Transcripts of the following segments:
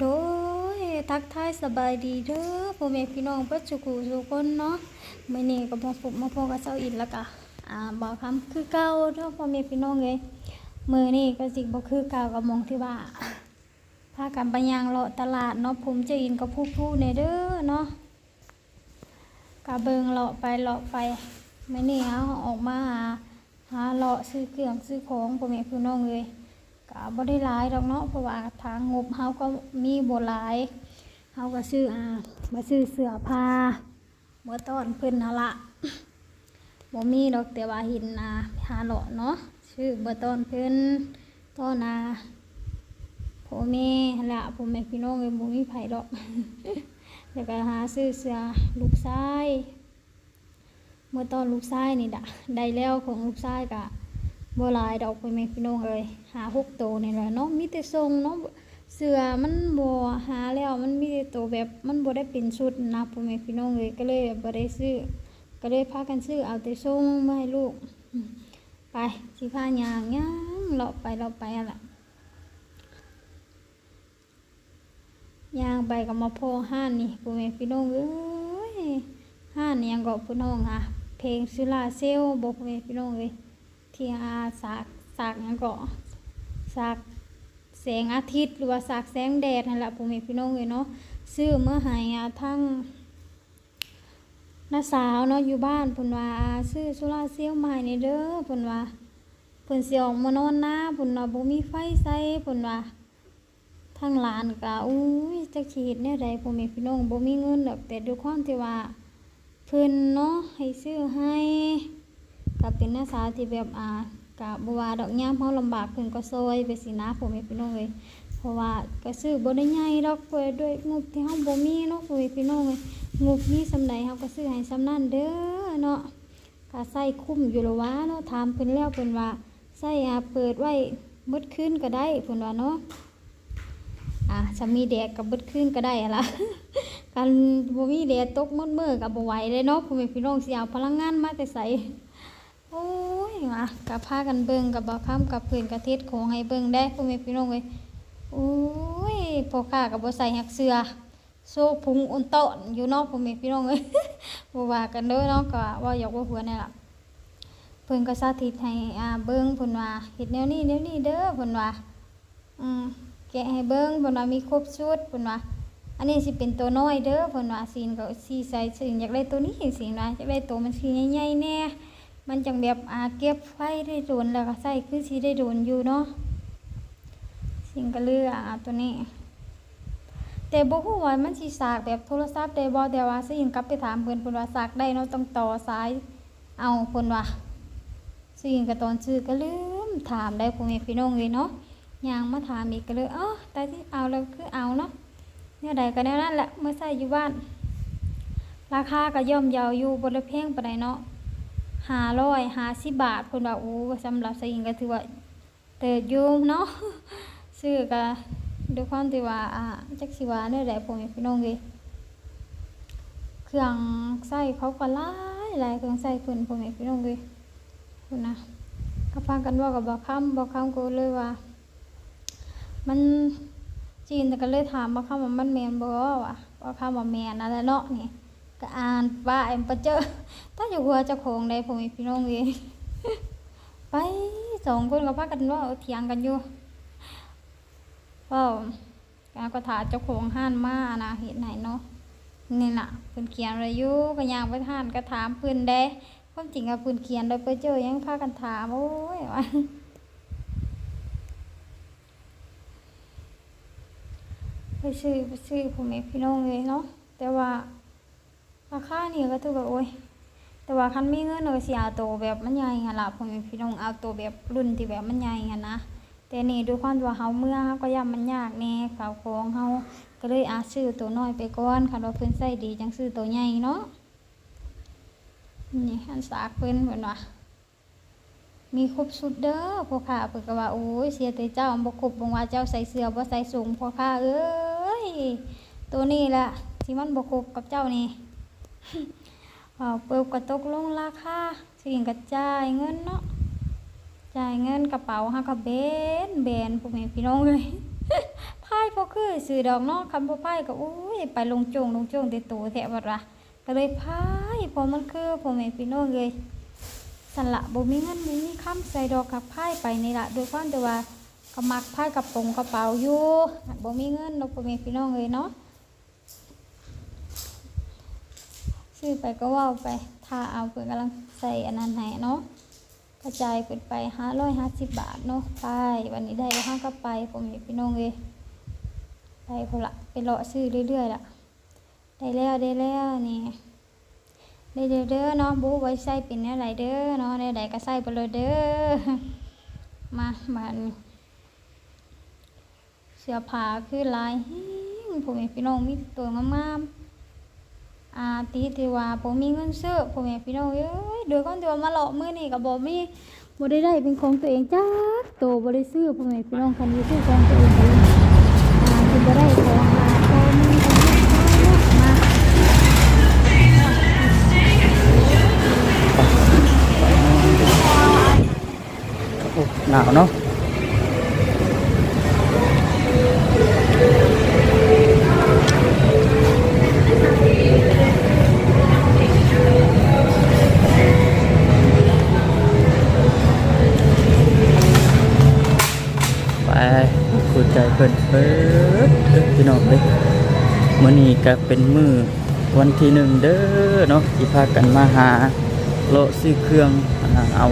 โดยทักทายสบายดีเด้อพ่อแม่พี่น้องเพิ่นสุขุสุคนเนาะมื้อนี้ก็มาพบมาพบกับเจ้าอินแล้วก็อ่าบ่าวคำคือเก่าเด้อพ่อแม่พี่น้องเอ้ยมือนี้ก็สิบ่คือเก่ากับมองที่ว่าพากันไปย่างเลาะตลาดเนาะผมจะอินกับผู้ๆในเด้อเนาะก็เบิงเลาะไปเลาะไปมื้อนี้เฮาออกมาหาหาเลาะซื้อเครื่องซื้อของพ่อแม่พี่น้องเอ้ย ก็บ่ได้หลายดอกเนาะเพราะว่าทางงบเฮาก็มีบ่หลายเฮาก็ซื้ออ่ามาซื้อเสื้อผ้าเมื่อตอนเพิ่นหั่นละบ่มีดอกแต่ว่าห็นอ่าหาเลาะเนาะซื้อเมื่อตอนเพิ่นตอนน่ะพ่อแม่หั่นละพ่อแม่พี่น้องเอ้ยบ่มีไผดอกแล้วก็หาซื้อเสื้อลูกชายเมื่อตอนลูกชายนี่ดะได้แล้วของลูกชายก็ บัวลายดอกไปแม่พี่น้องเอ้ยหาหกโตวนี่แหละเนาะมีแต่ทรงเนาะเสือมันบ่หาแล้วมันมีแต่ตัวแบบมันบ่ได้เป็นชุดนะพ่อแม่พี่น้องเอ้ยก็เลยบ่ได้ซื้อก็เลยพากันซื้อเอาแต่ทรงมาให้ลูก ไปสิพายางย่างเลาะไปเลาะไปอะล่ะย่างไปก็มาโพห้านนี่พ่อแม่พี่น้องเอ้ยห้านี่ยังก็พี่น้องอะเพลงสุลาเซลลบ่พ่อแม่พี่น้องเอ้ย ที่อาสากสากหยังก็สากแสงอาทิตย์หรือว่าสากแสงแดดนั่นแหละพ่อแม่พี่น้องเลยเนาะซื้อเมื่อหายอาทั้งน้าสาวเนาะอยู่บ้านเพิ่นว่าซื้อโซลาเซลล์ให้นี่เด้อเพิ่นว่าพิ่นสิออกมานอนหน้าเพิ่นว่าบ่มีไฟใส่เพิ่นว่าทางหลานก็อุ้ยจักสิเฮ็ดแนวใดพ่อแม่พี่น้องบ่มีเงินดอกแต่ด้วยความที่ว่าเพิ่นเนาะให้ซื้อให้ ก็เป็นนักศึกษาที่แบบอ่ากะบว่าดอกยามเฮาลำบากเพิ่นก็ซอยไปสินะพ่อแม่พี่น้องเอ้ยเพราะว่าก็ซื้อบ่ได้ใหญ่ดอกเพื่อด้วยงบที่เฮาบ่มีเนาะพ่อแม่พี่น้องเอ้ยงบมีส่ำใดเฮาก็ซื้อให้สำนั้นเด้อเนาะก็ใส่คุ้มอยู่ละวะเนาะถามเพิ่นแล้วเพิ่นว่าใส่อ่าเปิดไว้มืดคืนก็ได้เพิ่นว่าเนาะอ่าถ้ามีแดดก็เบิดคืนก็ได้อะล่ะกันบ่มีแดดตกมืดมื้อก็บ่ไหวเลยเนาะพ่อแม่พี่น้องสิเอาพลังงานมาแต่ไส อ้มากับพากันเบิ่งกับบ่ค้ำกับเพื่อนกระเทศขงให้เบิ่งได้พ่อแม่พี่น้องเอ้ยโอ้ยพ่อข้ากับบ่ใส่หักเสือโซ่พุงอุ่นต้อนอยู่นอกพ่อแม่พี่น้องเอ้ยบ่ว่ากันเด้อเนาะก็ว่าอยากว่าหัวนี่ล่ะเพิ่นก็สาธิตให้อ่าเบิ่งเพิ่นว่าเฮ็ดแนวนี้แนวนี้เด้อเพิ่นว่าอืมแกะให้เบิ่งเพิ่นว่ามีครบชุดเพิ่นว่าอันนี้สิเป็นตัวน้อยเด้อเพิ่นว่าซีนก็สีใส่สิอยากได้ตัวนี้สิว่าอยากได้ตัวมันสิใหญ่ๆแน่ มันจังแบบอาเก็บไฟได้โดนแล้วก็ใส่คือสิได้โดนอยู่เนาะสิ่งก็เลืออ่าตัวนี้แต่บ่ฮู้ว่ามันสิสากแบบโทรศัพท์ได้บ่แต่ว่าสิงกลับไปถามเพิ่นเพิ่นว่าสากได้เนาะต้องต่อสายเอาเพิ่นว่าสิ่งก็ตอนซื้อก็ลืมถามได้พ่อแม่พี่น้องเลยเนาะยางมาถามอีกก็เลยอ๋อแต่ที่เอาแล้วคือเอาเนาะเนี่ยใดก็แนวนั้นแหละเมื่อใส่อยู่บ้าน ราคาก็ย่อมเยาอยู่บ่ได้แพงปานใดเนาะ ห้าร้อยห้าสิบบาทคนว่าโอ้สำหรับสยิงก็ถือว่าเติบอยู่เนาะซื้อก็ด้วยความที่ว่าอ่าจักสิว่าเนี่ยแหละผมพี่น้องเลยเครื่องใส่เขาก็หลายหลายเครื่องใส่เพิ่นผมพี่น้องเลยคุณนะก็ฟังกันว่ากับบอกคำบอกคำก็เลยว่า มันจีนแต่ก็เลยถามบอกคำว่ามันแมนบ่ว่ะบอกคำว่าแมนนั่นแหละเนาะนี่ ก็อ่านว่าเอ็มปะเจอถ้าอยู่หัวเจ้าของได้ผมมีพี่น้องเองไปสองคนก็พากันว่าเถียงกันอยู่ว่าการก็ถาเจ้าของห้านมานะเห็นไหนเนาะนี่น่ะพิ่นเขียนอะไรอยู่ก็ย่างไปทานก็ถามพิ่นได้ความจริงอะเพิ่นเขียนโดยไปเจอยังพากันถามโอ้ยว่าไปซื้อไปซื้อผมเองพี่น้องเลยเนาะแต่ว่า ราคานี่ก็ถือว่าโอ้ยแต่ว่าคันมีเงินเราก็สิเอาตัวแบบมันใหญ่หั่นล่ะพ่อแม่พี่น้องเอาตัวแบบรุ่นที่แบบมันใหญ่หั่นนะแต่นี่ด้วยความว่าเฮาเมื่อเฮาก็ย่ามันยากแน่ข้าวของเฮาก็เลยอาซื้อตัวน้อยไปก่อนคันว่าเพิ่นใส่ดีจังซื้อตัวใหญ่เนาะนี่อันสากเพิ่นเพิ่นว่ามีครบชุดเด้อพ่อค้าเพิ่นก็ว่าโอ้ยเสียแต่เจ้าบ่ครบบ่ว่าเจ้าใส่เสื้อบ่ใส่สูงพ่อค้าเอ้ยตัวนี้ล่ะที่มันบ่ครบกับเจ้านี่ เอาเปิบกระตกลงราคาสิ่งกระจายเงินเนาะจ่ายเงินกระเป๋าห้ากระเบนแบนพวกแม่พี่น้องเลยพายพอคือซื้อดอกเนาะคำบ่พายก็อุ้ยไปลงจงลงจงแต่โตแท้บัดว่าก็เลยพายพอมันคือพ่อแม่พี่น้องเลยสันละบ่มีเงินบ่มีคำใส่ดอกกับพายไปในล่ะด้วยความที่ว่าก็มักพายกระโปงกระเป๋าอยู่บ่มีเงินเนาพ่อแม่พี่น้องเลยเนาะ ซื้อไปก็ว้าไปถ้าเอาเพิ่นกำลังใส่อันนั้นให้เนาะกระจายขึ้นไปห้าร้อยห้าสิบบาทเนาะไปวันนี้ได้แล้วห้างก็ไปผมมีพี่น้องเลยไปพนละไปเลาะซื้อเรื่อยๆล่ะ ได้แล้วได้แล้วนี่ได้เด้อเด้อเนาะบูไว้ใส่เป็นแนวไหนเด้อเนาะแนวใดก็ใส่ไปเลยเด้อมามานี่เสื้อผ้าคือลายหิ้งผมมีพี่น้องมีตัวงามๆ อาตีที่ว่าผมมีเงินซื้อผมแม่พี่น้องเอ้ยเดือก่อนที่ว่ามาหลอกมือนี่ก็บ่มีบ่ได้ได้เป็นของตัวเองจักโตบ่ได้ซื้อผมแม่พี่น้องคันนี้ซื้อของตัวเองเลยอ่าคือบ่ได้ของมาพอมีมาหนาวเนาะ ไปคุยใจเพิ่นเปิดเด้อพี่น้องเลยมื้อนี้ก็เป็นมื้อวันที่หนึ่งเด้อเนาะที่พากันมาหาโลาะซื้อเครื่องอ่าเอา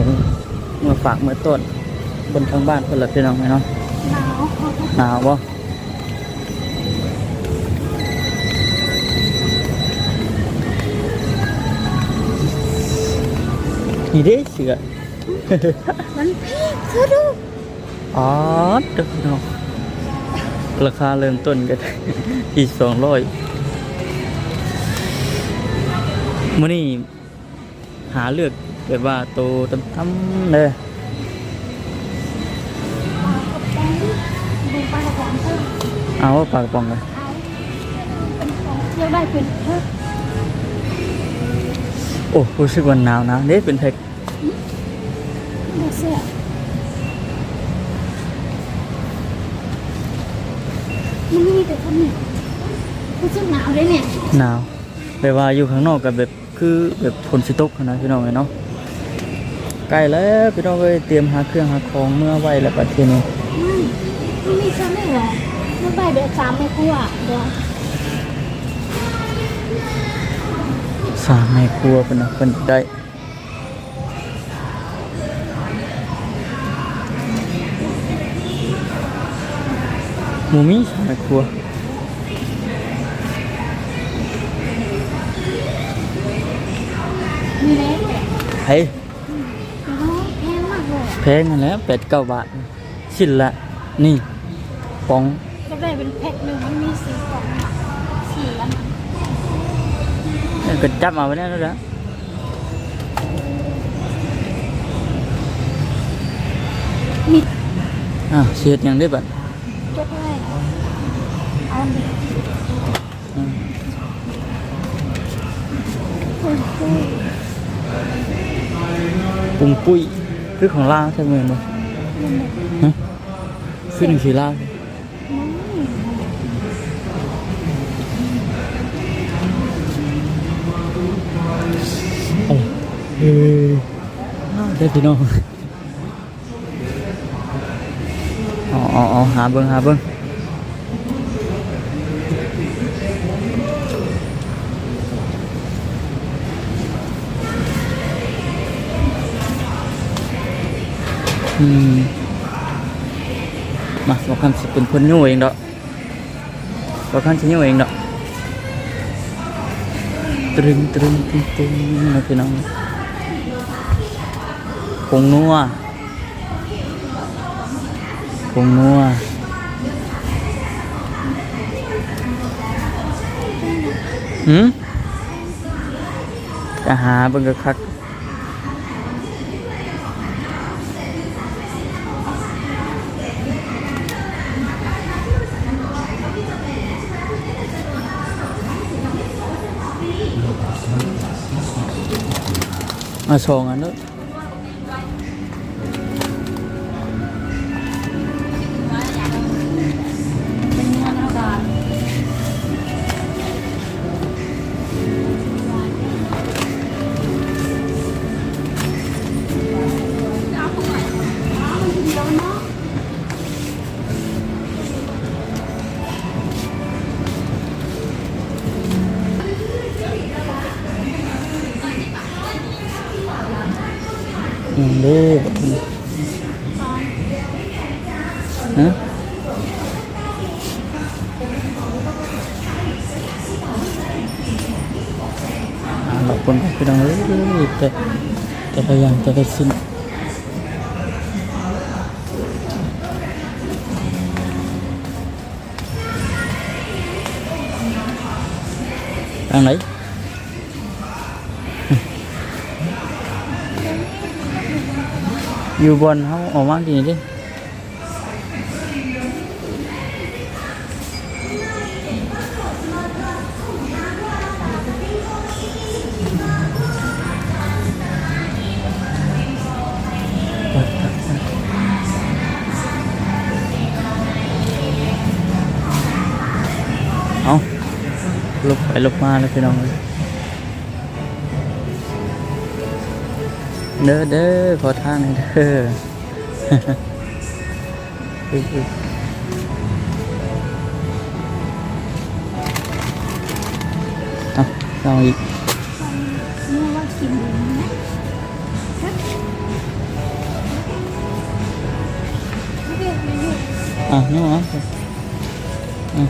เมื่อฝากเมื่อต้น บนทางบ้านเพิ่นละพี่น้องไหมเนาะหนาวหนาวบ่นี่เด้เสือมันซื้อดู อ๋อเด้อพี่น้องราคาเริ่มต้นก็ที่สองร้อยมื้อนี้หาเลือกแบบว่าโตตั้มๆเลยเอาปากปองเลยเอาได้เป็นโอ้รู้สึกว่าหนาวนะเด้เป็นแพ็คเสื้อ มันมีแต่คนเนี่ยรู้สึกหนาวเลยเนี่ยหนาวแบบว่าอยู่ข้างนอกกับแบบคือแบบฝนสิตกนะพี่น้องเอ้ยเนาะใกล้แล้วพี่น้องเอ้ยเตรียมหาเครื่องหาของเมื่อไว้แล้วประเทศนี้ไม่ไม่มีชั้นเลยเหรอมันไปแบบสามไม่คู่อะเดี๋ยวสร้างในครัวเพิ่นน่ะเพิ่นได้ หมูมีสร้างในครัวมีเล็กเฮ้ยแต่ว่าแพงมากเลยอะแพงนั่นแหล้ว8 9บาทชิ้นละ นี่ปองก็ได้เป็นแพ็คหนึ่งมันมีสีกล่องอะสีอันนั้นก็จับมาไว้แล้วนั่นแหละมีอ้าวเสียดหยังได้บัด จดไว้เอาอันนี้อืมปุ้งปุ้ยคือของลาวใช่ไหมบ่มันแบบฮะคือหนึ่งสีลาวเฮ้ยได้พี่น้อง อ๋ออ๋ออ๋อหาเบิ้งหาเบิ้งอืมมาบอกคำสิเป็นคนยู่เองดอกบอกคำสิยู่เองดอกตรึงตรึงตรึงตรึงนะพี่น้องผงนัว ผงนัวหืมจะหาเบิ่งกะคักมาสองอันเนอะเป็น เด้บัดนี้ฮะอ่าขอบ อยู่บนเขาออกมาดีดิเอาลบไปลบมาแล้วพี่น้องเลย เด้อเด้อขอทางหน่อยเด้ออุ๊ยอุ๊ยเอาเอาอีกนี่ว่ากินเลยนะอะนี่หรออะ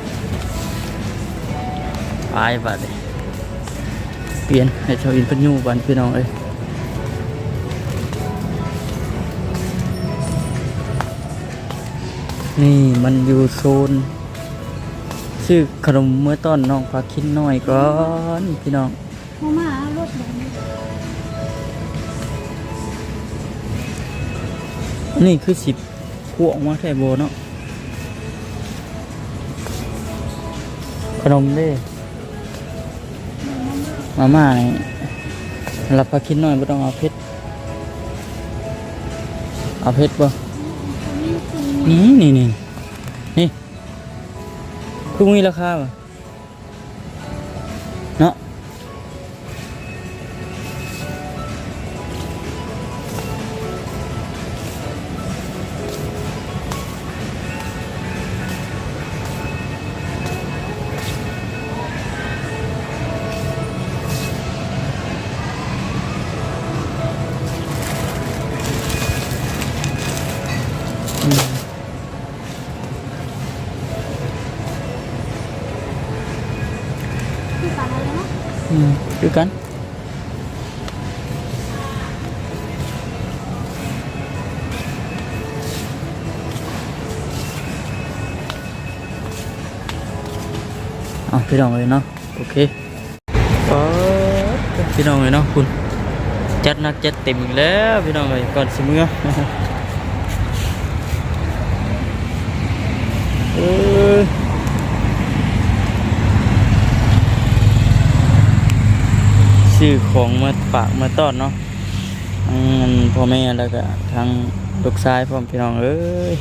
ไปบัดนี้เปลี่ยนให้ชาวอินเพันยูบันพี่น้องเอ้ย นี่มันอยู่โซนชื่อขนมเมื่อต้นน้องพาคินน้อยก่อนพี่น้องมามารถแบบนี้นี่คือสิบพวกมาแท่โบเนาะขนมเด้มาม่านี่รับพาคินน้อยไม่ต้องเอาเพชรเอาเพชรบ่ นี่นี่นี่นี่คือมีราคาบ่ะ อืมคือกันเอาพี่น้องเลยเนาะโอเคเออ ซื้อของมาฝากมาต้อนเนาะทั้งพ่อแม่แล้วก็ทั้งลูกชายพ่อมพี่น้องเอ้ย